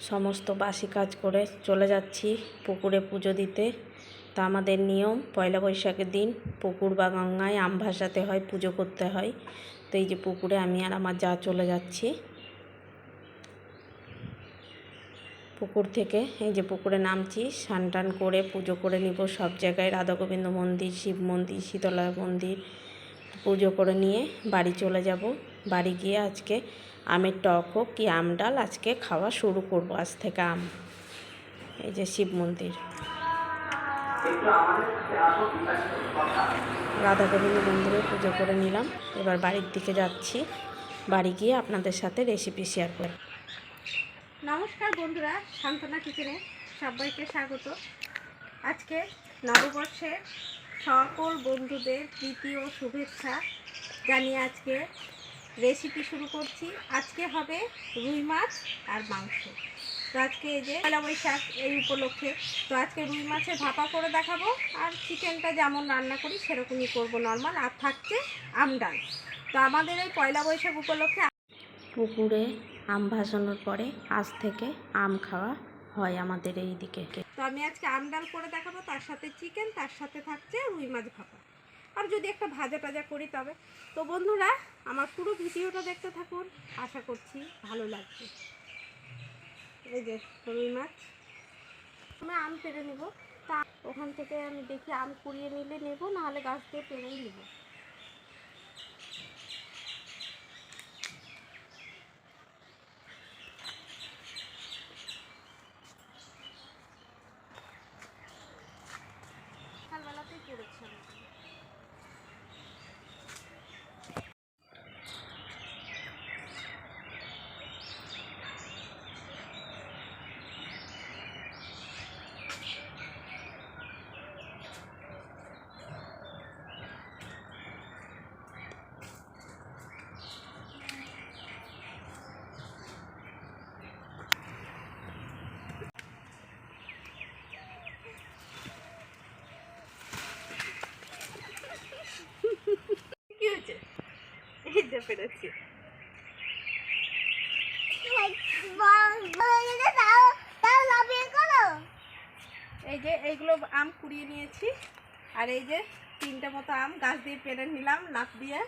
সমস্ত বাসি কাজ করে চলে যাচ্ছি পুকুরে পুজো দিতে। তা আমাদের নিয়ম, পয়লা বৈশাখের দিন পুকুর বা গঙ্গায় আম ভাসাতে হয়, পুজো করতে হয়। তো এই যে পুকুরে আমি আর আমার যা চলে যাচ্ছি। পুকুর থেকে এই যে পুকুরে নামছি, স্নান টান করে পুজো করে নিব সব জায়গায়। রাধা গোবিন্দ মন্দির, শিব মন্দির, শীতলা মন্দির পুজো করে নিয়ে বাড়ি চলে যাব। বাড়ি গিয়ে আজকে আমের টক হোক কি আম ডাল, আজকে খাওয়া শুরু করব আজ থেকে আম। এই যে শিব মন্দির। রাধা গোবিন্দ মন্দিরে পুজো করে নিলাম। এবার বাড়ির দিকে যাচ্ছি। বাড়ি গিয়ে আপনাদের সাথে রেসিপি শেয়ার করব নমস্কার বন্ধুরা, সান্ত্বনা কিচেনে সবাইকে স্বাগত। আজকে নববর্ষের সকল বন্ধুদের ও শুভেচ্ছা জানিয়ে আজকে রেসিপি শুরু করছি। আজকে হবে রুই মাছ আর মাংস। তো আজকে এই যে পয়লা বৈশাখ এই উপলক্ষে। তো আজকে রুই মাছের ভাপা করে দেখাবো আর চিকেনটা যেমন রান্না করি সেরকমই করব নর্মাল আর থাকছে আমডাল তো আমাদের এই পয়লা বৈশাখ উপলক্ষে পুকুরে আম ভাসানোর পরে আজ থেকে আম খাওয়া হয় আমাদের এই দিকে তো আমি আজকে আমডাল করে দেখাবো তার সাথে চিকেন তার সাথে থাকছে রুই মাছ ভাপা। আর যদি একটা ভাজা টাজা করি তবে। তো বন্ধুরা, আমার পুরো ভিডিওটা দেখতে থাকুন। আশা করছি ভালো লাগবে। এই যে রুই মাছ। আমি আম পেরে নেব। তা ওখান থেকে আমি দেখি আম কুড়িয়ে নিলে নেব নাহলে গাছ দিয়ে পেরেই নেব সকালবেলাতেই পড়েছে আমাকে। কি হয়েছে যে পেরেছি। এই যে এইগুলো আম কুড়িয়ে নিয়েছি। আর এই যে তিনটে মতো আম গাছ দিয়ে পেরে নিলাম, লাফ দিয়ে।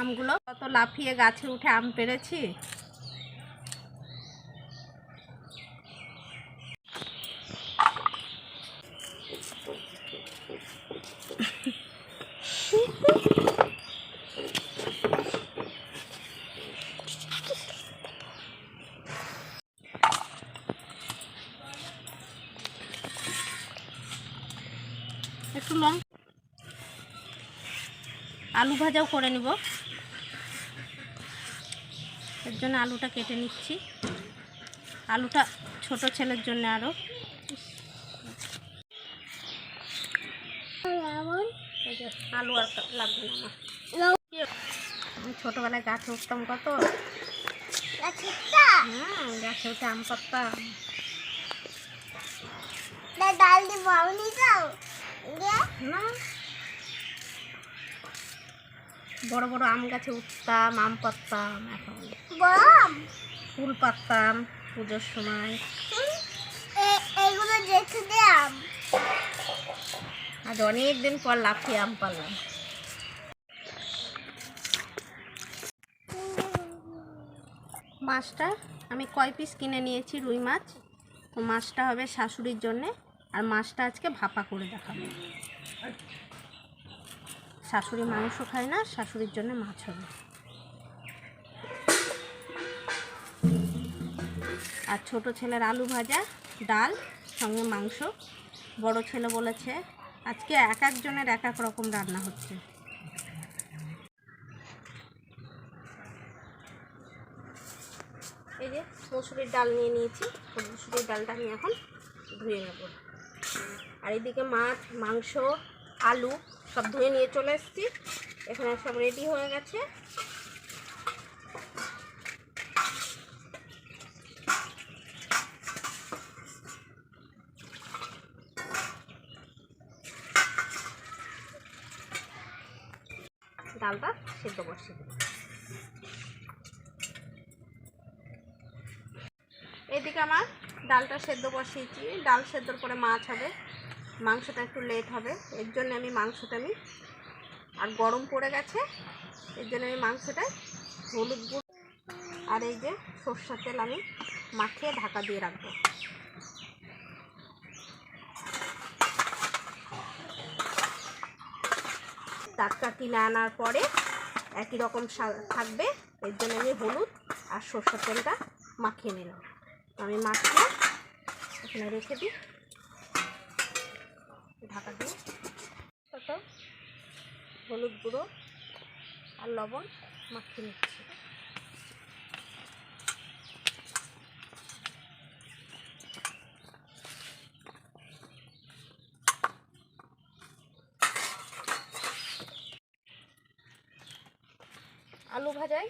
আমগুলো কত লাফিয়ে গাছে উঠে আম পেরেছি একটু লং আলু ভাজাও করে নিব। এর জন্য আলুটা কেটে নিচ্ছি। আলুটা ছোট ছেলের জন্য আরও আলু আর লাগবে না। ছোটোবেলায় গাছে উঠতাম কত? হ্যাঁ গাছে উঠে আম পারতাম ডাল দিব আমি যাও না বড় বড় আম গাছে উঠতাম আম পারতাম এখন ফুল পারতাম পুজোর সময়। এগুলো আজ অনেক দিন পর লাফিয়ে আম পারলাম মাছটা আমি কয় পিস কিনে নিয়েছি? রুই মাছ। তো মাছটা হবে শাশুড়ির জন্যে। আর মাছটা আজকে ভাপা করে দেখাবো। শাশুড়ি মাংস খায় না, শাশুড়ির জন্য মাছ হবে। আর ছোট ছেলের আলু ভাজা, ডাল, সঙ্গে মাংস। বড় ছেলে বলেছে, আজকে এক একজনের এক এক রকম রান্না হচ্ছে। এই যে মসুরির ডাল নিয়ে নিয়েছি মসুরির ডালটা আমি এখন ধুয়ে নেব। আর এদিকে মাছ, মাংস, আলু সব ধুয়ে নিয়ে চলে এসেছি। এখানে সব রেডি হয়ে গেছে। ডালটা সেদ্ধ দেবো এদিকে আমার ডালটা সেদ্ধ বসিয়েছি। ডাল সেদ্ধর পরে মাছ হবে। মাংসটা একটু লেট হবে। এর জন্য আমি মাংসটা আমি আর গরম পড়ে গেছে, এর জন্য আমি মাংসটা হলুদ গুঁড়ো আর এই যে সর্ষের তেল আমি মাখিয়ে ঢাকা দিয়ে রাখব। টাটকা কিনে আনার পরে একই রকম থাকবে, এর জন্য আমি হলুদ আর সর্ষের তেলটা মাখিয়ে নিলাম। আমি মাখিয়ে এখানে রেখে দিই। ঢাকা দিয়ে কত হলুদ গুঁড়ো আর লবণ মাখিয়ে নিচ্ছি। আলু ভাজায়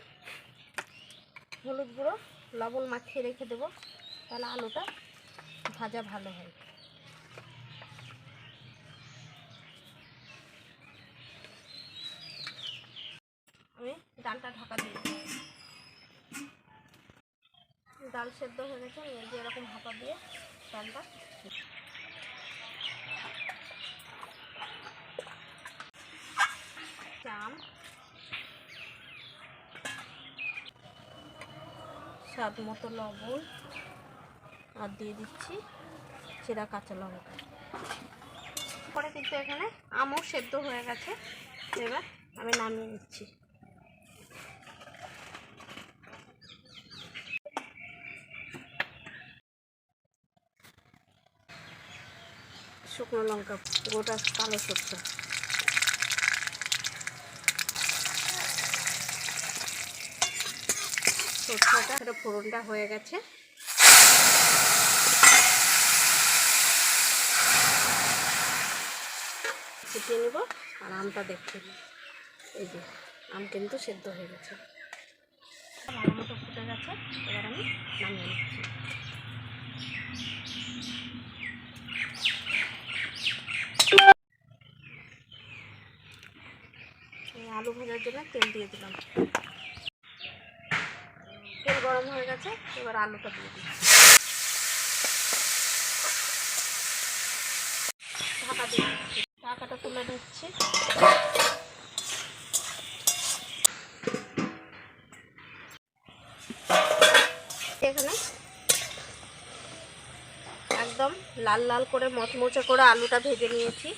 হলুদ গুঁড়ো, লবণ মাখিয়ে রেখে দেবো, তাহলে আলুটা ভাজা ভালো হয় আমি ডালটা ঢাকা দিয়ে। ডাল সেদ্ধ হয়ে গেছে যে এরকম ভাপা দিয়ে ডালটা চাম, স্বাদ মতো লবণ, আর দিয়ে দিচ্ছি চেরা কাঁচা লঙ্কা। পরে কিন্তু এখানে আমও সেদ্ধ হয়ে গেছে। এবার আমি নামিয়ে নিচ্ছি। শুকনো লঙ্কা গোটা কালো সরষে সরষেটা সেটা ফোড়নটা হয়ে গেছে। ফুটিয়ে নেব আর আমটা দেখতে এই যে, আম কিন্তু সেদ্ধ হয়ে গেছে। ভালো মতো ফুটে গেছে, এবার আমি নামিয়ে নিচ্ছি এই আলু ভাজার জন্য তেল দিয়ে দিলাম। তেল গরম হয়ে গেছে, এবার আলুটা দিয়ে দিচ্ছি। ঢাকাটা তুলে নিচ্ছি। এখানে একদম লাল লাল করে মচমচে করে আলুটা ভেজে নিয়েছি।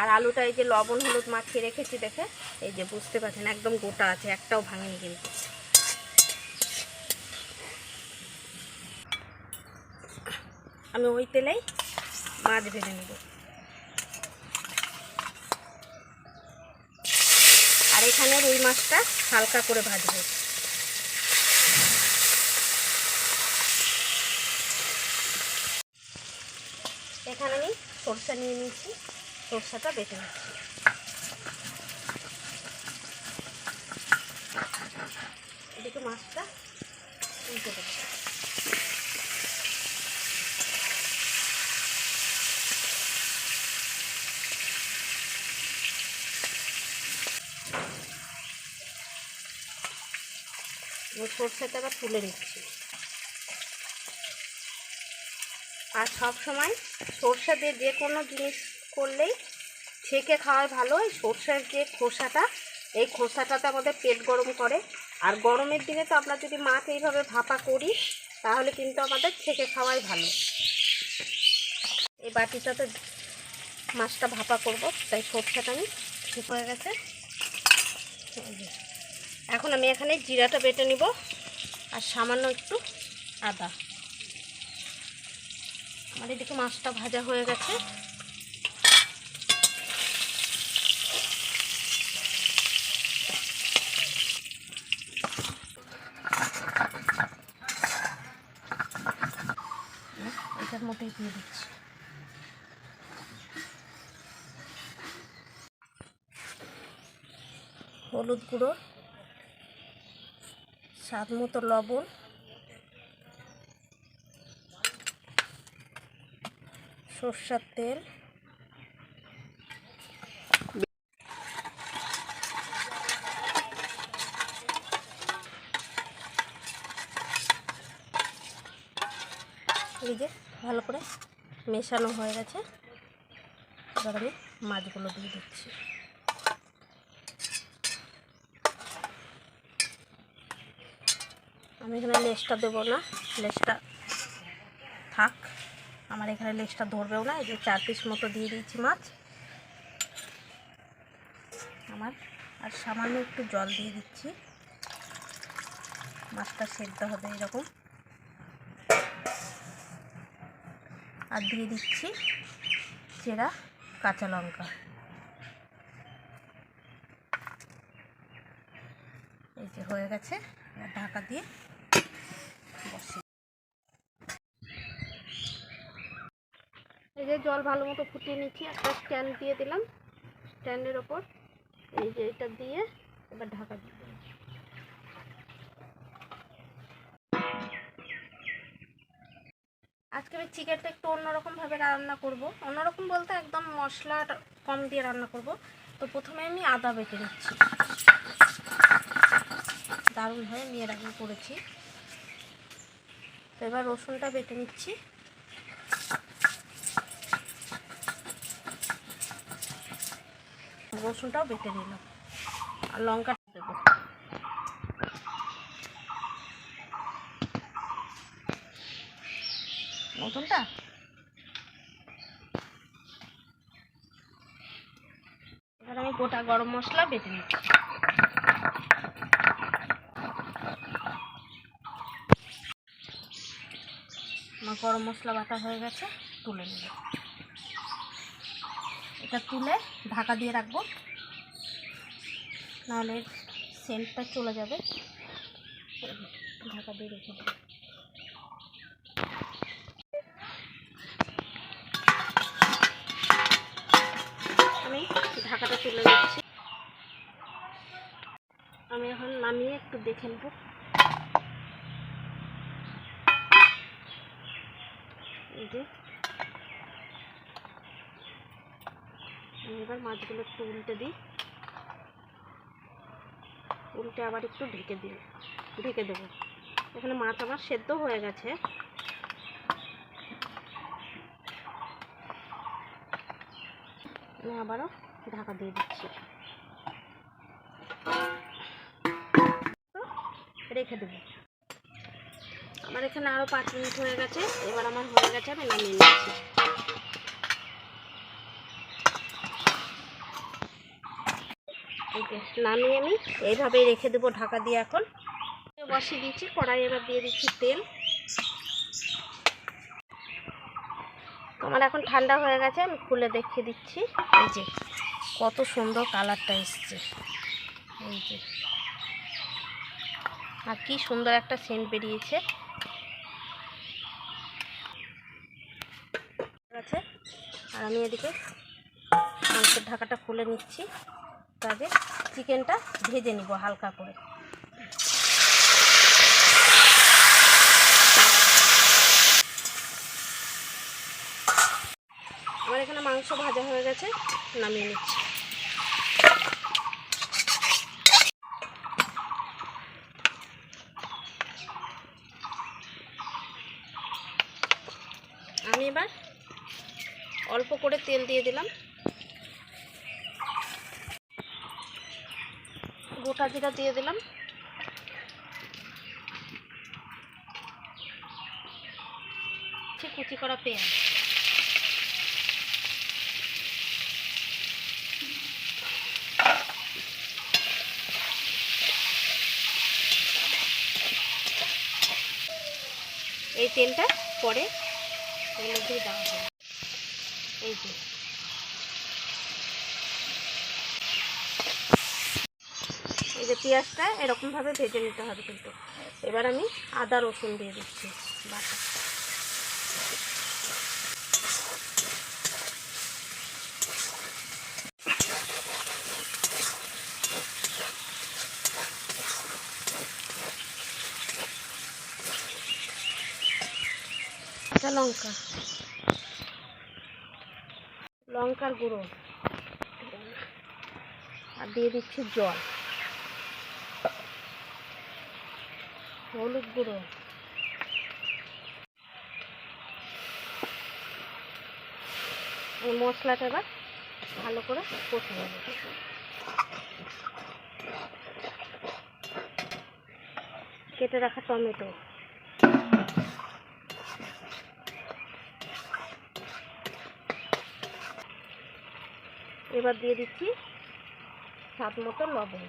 আর আলুটা এই যে লবণ হলুদ মাখিয়ে রেখেছি দেখে এই যে বুঝতে পারছেন, একদম গোটা আছে, একটাও ভাঙেনি কিন্তু। আমি ওই তেলেই মাছ ভেজে নেব। আর এখানে রুই মাছটা হালকা করে ভাজবো। এখানে আমি সরষা নিয়ে নিয়েছি, সরষাটা বেটে নিচ্ছি। এদিকে মাছটা উল্টে দেবো। সরষেটা তুলে নিচ্ছি। আর সব সময় সর্ষে দিয়ে যে কোনো জিনিস করলেই ছেঁকে খাওয়াই ভালো। এই সর্ষের যে খোসাটা, এই খোসাটাতে আমাদের পেট গরম করে। আর গরমের দিনে তো আমরা যদি মাছ এইভাবে ভাপা করি, তাহলে কিন্তু আমাদের ছেঁকে খাওয়াই ভালো। এই বাটিটাতে মাছটা ভাপা করব, তাই সর্ষেটা আমি ঠিক হয়ে গেছে। এখন আমি এখানে জিরাটা বেটে নিব, আর সামান্য একটু আদা। আমার এদিকে মাছটা ভাজা হয়ে গেছে। দিয়ে দিচ্ছি। হলুদ গুঁড়ো স্বাদ মতো লবণ সর্ষার তেল মেশানো হয়ে গেছে। এবার আমি মাছগুলো দিয়ে দিচ্ছি। আমি এখানে লেসটা দেবো না। লেসটা থাক। আমার এখানে লেসটা ধরবেও না। এই যে চার পিস মতো দিয়ে দিয়েছি মাছ। আমার আর সামান্য একটু জল দিয়ে দিচ্ছি। মাছটা সেদ্ধ হবে এরকম। আর দিয়ে দিচ্ছি চেরা কাঁচা লঙ্কা। এই যে হয়ে গেছে ঢাকা দিয়ে বসে। এই যে জল ভালো মতো ফুটিয়ে নিচ্ছি, একটা স্ট্যান্ড দিয়ে দিলাম, স্ট্যান্ডের ওপর। এই যে এটা দিয়ে এবার ঢাকা দিয়ে আমি চিকেনটা একটু অন্যরকমভাবে রান্না করব। অন্যরকম বলতে একদম মশলা কম দিয়ে রান্না করব। তো প্রথমে আমি আদা বেটে নিচ্ছি। দারুণভাবে এর আগে করেছি। তো এবার রসুনটা বেটে নিচ্ছি। রসুনটাও বেটে নিলাম। আর লঙ্কা দেবো নতুনটা এবার আমি গোটা গরম মশলা বেটে নিচ্ছি। আমার গরম মশলা বাটা হয়ে গেছে, তুলে নেব। এটা তুলে ঢাকা দিয়ে রাখব। নাহলে সেন্টটা চলে যাবে। ঢাকা দিয়ে রেখে আমি ঢাকাটা তুলে দিচ্ছি আমি এখন নামিয়ে একটু দেখে নেব। এবার মাছগুলো একটু উল্টে দিই। উল্টে আবার একটু ঢেকে দিই। ঢেকে দেবো। এখানে মাছ আমার সেদ্ধ হয়ে গেছে। আবারও ঢাকা দিয়ে দিচ্ছি। রেখে দেবো। আমার এখানে আরও পাঁচ মিনিট হয়ে গেছে, এবার আমার হয়ে গেছে, আমি নামিয়ে নিচ্ছি। নামিয়ে আমি এইভাবেই রেখে দেবো ঢাকা দিয়ে এখন। বসিয়ে দিচ্ছি, কড়াই এবার দিয়ে দিচ্ছি তেল। আমার এখন ঠান্ডা হয়ে গেছে, আমি খুলে দেখিয়ে দিচ্ছি। এই যে, কত সুন্দর কালারটা এসছে। এই যে। আর কি সুন্দর একটা সেন্ট বেরিয়েছে। আছে। আর আমি এদিকে মাংসের ঢাকাটা খুলে নিচ্ছি। তার চিকেনটা ভেজে নিব হালকা করে। আমার এখানে মাংস ভাজা হয়ে গেছে, নামিয়ে নিচ্ছি আমি এবার অল্প করে তেল দিয়ে দিলাম। গোটা জিরা দিয়ে দিলাম। কুচি করা পেঁয়াজ। এই তেলটা পরে এর মধ্যেই দেওয়া হবে। এই যে। এই যে পেঁয়াজটা এরকমভাবে ভেজে নিতে হবে কিন্তু। এবার আমি আদা, রসুন দিয়ে দিচ্ছি, বাটা। লঙ্কা। লঙ্কার গুঁড়ো। আর দিয়ে দিচ্ছি জল। হলুদ গুঁড়ো। মশলাটা এবার ভালো করে কষে নেব। কেটে রাখা টমেটো। এবার দিয়ে দিচ্ছি স্বাদ মতো লবণ।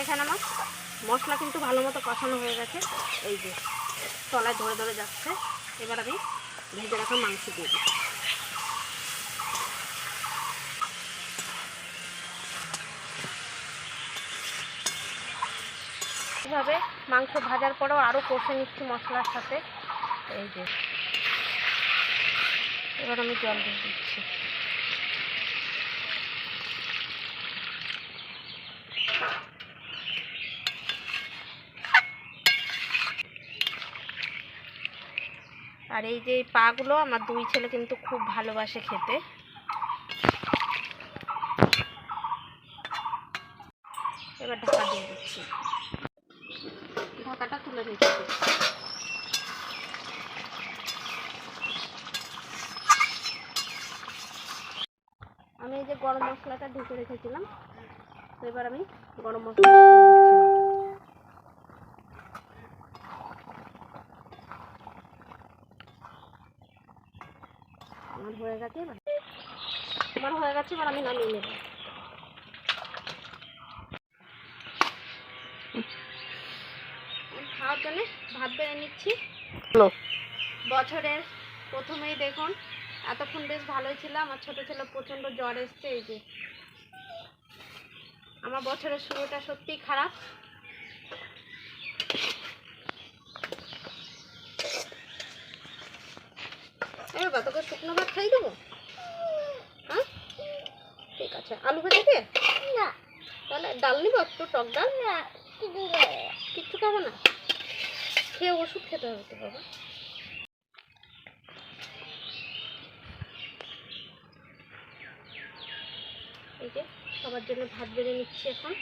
এখানে আমার মশলা কিন্তু ভালো মতো কষানো হয়ে গেছে। এই যে, তলায় ধরে ধরে যাচ্ছে। এবার আমি ভেজে রাখা মাংস দিয়ে দিই এভাবে মাংস ভাজার পরেও আরও কষে নিচ্ছি মশলার সাথে। এই যে। এবার আমি জল দিয়ে দিচ্ছি। আর এই যে পাগুলো আমার দুই ছেলে কিন্তু খুব ভালোবাসে খেতে এবার ঢাকা দিয়ে দিচ্ছি ঢাকাটা তুলে দিচ্ছি আমি এই যে গরম মশলাটা ঢেকে রেখেছিলাম। তো এবার আমি গরম মশলা আমার হয়ে গেছে এবার। আমার হয়ে গেছে এবার আমি নামিয়ে নেব। খাওয়ার জন্য ভাত বেড়ে নিচ্ছি। বছরের প্রথমেই দেখুন এতক্ষণ বেশ ভালোই ছিল। আমার ছোট ছেলে প্রচণ্ড জ্বর এসছে এই যে। আমার বছরের শুরুটা সত্যিই খারাপ। এই বাবা তোকে শুকনো ভাত খাই দেবো? হ্যাঁ? ঠিক আছে। আলু ভেজে না। তাহলে ডাল নিবো একটু টক ডাল? না। কিচ্ছু খাব না? খেয়ে ওষুধ খেতে হবে তো বাবা। এই যে সবার জন্য ভাত বেড়ে নিচ্ছি এখন।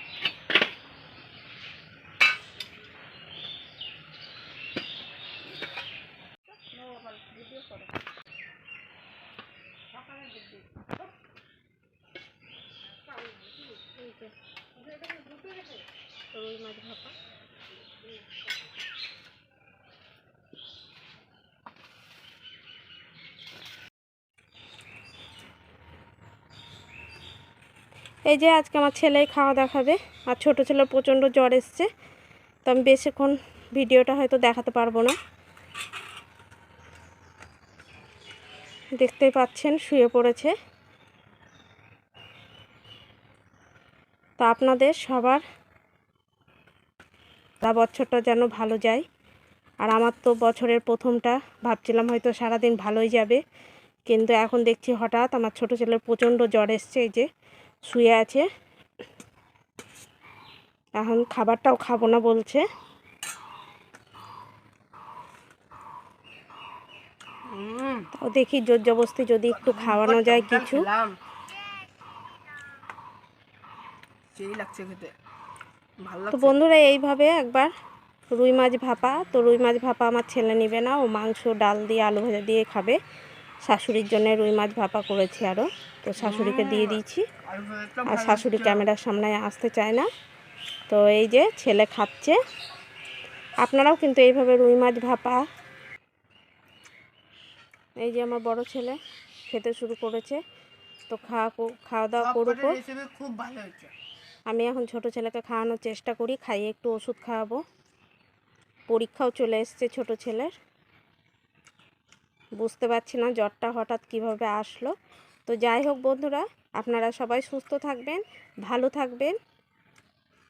রুই মাছ ভাপা। এই যে আজকে আমার ছেলেই খাওয়া দেখাবে, আর ছোট ছেলের প্রচণ্ড জ্বর এসছে, তো আমি বেশিক্ষণ ভিডিওটা হয়তো দেখাতে পারব না। দেখতেই পাচ্ছেন, শুয়ে পড়েছে। তো আপনাদের সবার তা বছরটা যেন ভালো যায়। আর আমার তো বছরের প্রথমটা, ভাবছিলাম হয়তো সারাদিন ভালোই যাবে, কিন্তু এখন দেখছি হঠাৎ আমার ছোট ছেলের প্রচণ্ড জ্বর এসছে, এই যে শুয়ে আছে। এখন খাবারটাও খাব না বলছে। তাও দেখি জোর জবস্তি যদি একটু খাওয়ানো যায় কিছু। তো বন্ধুরা এইভাবে একবার রুই মাছ ভাপা। তো রুই মাছ ভাপা আমার ছেলে নেবে না। ও মাংস ডাল দিয়ে আলু ভাজা দিয়ে খাবে। শাশুড়ির জন্য রুই মাছ ভাপা করেছি আরও তো শাশুড়িকে দিয়ে দিয়েছি। আর শাশুড়ি ক্যামেরার সামনে আসতে চায় না। তো এই যে ছেলে খাচ্ছে। আপনারাও কিন্তু এইভাবে রুই মাছ ভাপা। এই যে আমার বড় ছেলে খেতে শুরু করেছে। তো খাওয়া খাওয়া দাওয়া করুক খুব ভালো হয়েছে। আমি এখন ছোট ছেলেকে খাওয়ানোর চেষ্টা করি খাইয়ে একটু ওষুধ খাওয়াবো। পরীক্ষাও চলে এসছে ছোট ছেলের। বুঝতে পারছি না জ্বরটা হঠাৎ কীভাবে আসলো। তো যাই হোক বন্ধুরা আপনারা সবাই সুস্থ থাকবেন, ভালো থাকবেন।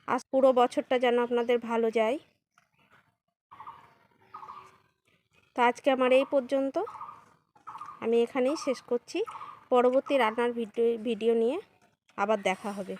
আজ পুরো বছরটা যেন আপনাদের ভালো যায়। তো আজকে আমার এই পর্যন্ত। আমি এখানেই শেষ করছি। পরবর্তী রান্নার ভিডিও ভিডিও নিয়ে আবার দেখা হবে।